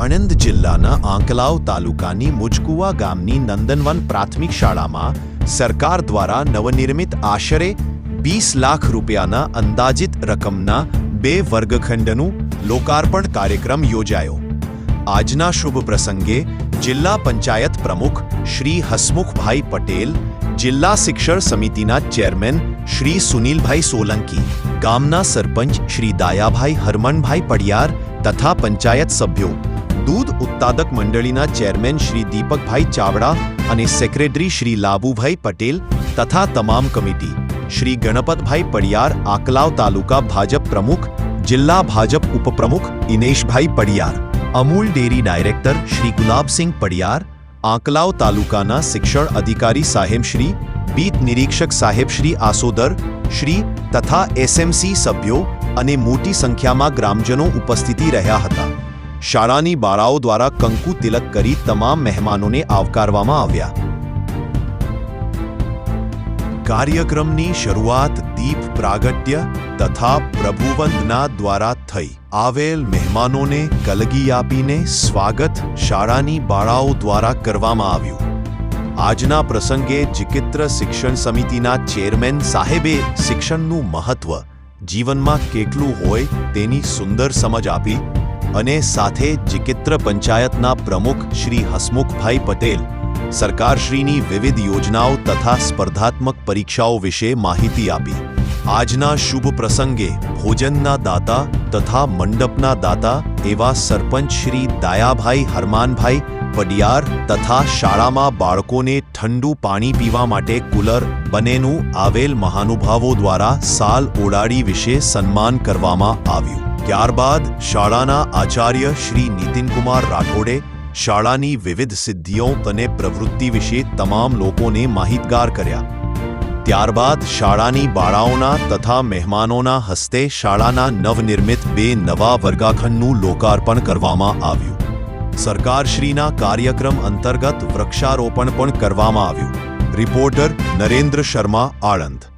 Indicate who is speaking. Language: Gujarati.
Speaker 1: આણંદ જિલ્લાના આંકલાવ તાલુકાની મુજકુવા ગામની નંદનવન પ્રાથમિક શાળામાં સરકાર દ્વારા નવનિર્મિત આશરે વીસ લાખ રૂપિયાના અંદાજિત રકમના બે વર્ગખંડનું લોકાર્પણ કાર્યક્રમ યોજાયો. આજના શુભ પ્રસંગે જિલ્લા પંચાયત પ્રમુખ શ્રી હસમુખભાઈ પટેલ, જિલ્લા શિક્ષણ સમિતિના ચેરમેન શ્રી સુનિલભાઈ સોલંકી, ગામના સરપંચ શ્રી દાયાભાઈ હરમનભાઈ પડિયાર તથા પંચાયત સભ્યો દૂધ ઉત્પાદક મંડળીના ચેરમેન શ્રી દીપકભાઈ ચાવડા અને સેક્રેટરી શ્રી લાબુભાઈ પટેલ તથા તમામ કમિટી. શ્રી ગણપતભાઈ પડિયાર, આકલાવ તાલુકા ભાજપ પ્રમુખ, જિલ્લા ભાજપ ઉપપ્રમુખ ઇનેશભાઈ પડિયાર, અમૂલ ડેરી ડાયરેક્ટર શ્રી ગુલાબસિંહ પડિયાર, આંકલાવ તાલુકાના શિક્ષણ અધિકારી સાહેબ શ્રી નિરીક્ષક સાહેબ શ્રી આસોદર શ્રી તથા એસએમસી સભ્યો અને મોટી સંખ્યામાં ગ્રામજનો ઉપસ્થિતિ રહ્યા હતા. શાળાની બાળાઓ દ્વારા કંકુ તિલક કરી તમામ મહેમાનોને આવકારવામાં આવ્યા. કાર્યક્રમની શરૂઆત દીપ પ્રાગટ્ય તથા પ્રભુવંદના દ્વારા થઈ. આવેલ મહેમાનોને કલગી આપીને સ્વાગત શાળાની બાળાઓ દ્વારા કરવામાં આવ્યું. આજના પ્રસંગે ચિકિત્ર શિક્ષણ સમિતિના ચેરમેન સાહેબે શિક્ષણનું મહત્વ, જીવનમાં કેટલું હોય તેની સુંદર સમજ આપી અને સાથે ચિકિત્ર પંચાયતના પ્રમુખ શ્રી હસમુખભાઈ પટેલ, સરકારશ્રીની વિવિધ યોજનાઓ તથા સ્પર્ધાત્મક પરીક્ષાઓ વિશે માહિતી આપી. આજના શુભ પ્રસંગે ભોજનના દાતા તથા મંડપના દાતા એવા સરપંચ શ્રી દાયાભાઈ હરમાનભાઈ પડિયાર તથા શાળામાં બાળકોને ઠંડુ પાણી પીવા માટે કુલર, બનેનું આવેલ મહાનુભાવો દ્વારા સાલ ઓડાડી વિશે સન્માન કરવામાં આવ્યું. ત્યારબાદ શાળાના આચાર્ય શ્રી નીતિનકુમાર રાઠોડે શાળાની વિવિધ સિદ્ધિઓ અને પ્રવૃત્તિ વિશે તમામ લોકોને માહિતગાર કર્યા. ત્યારબાદ શાળાની બાળાઓના તથા મહેમાનોના હસ્તે શાળાના નવનિર્મિત બે નવા વર્ગાખંડનું લોકાર્પણ કરવામાં આવ્યું. સરકારશ્રીના કાર્યક્રમ અંતર્ગત વૃક્ષારોપણ પણ કરવામાં આવ્યું. રિપોર્ટર નરેન્દ્ર શર્મા, આણંદ.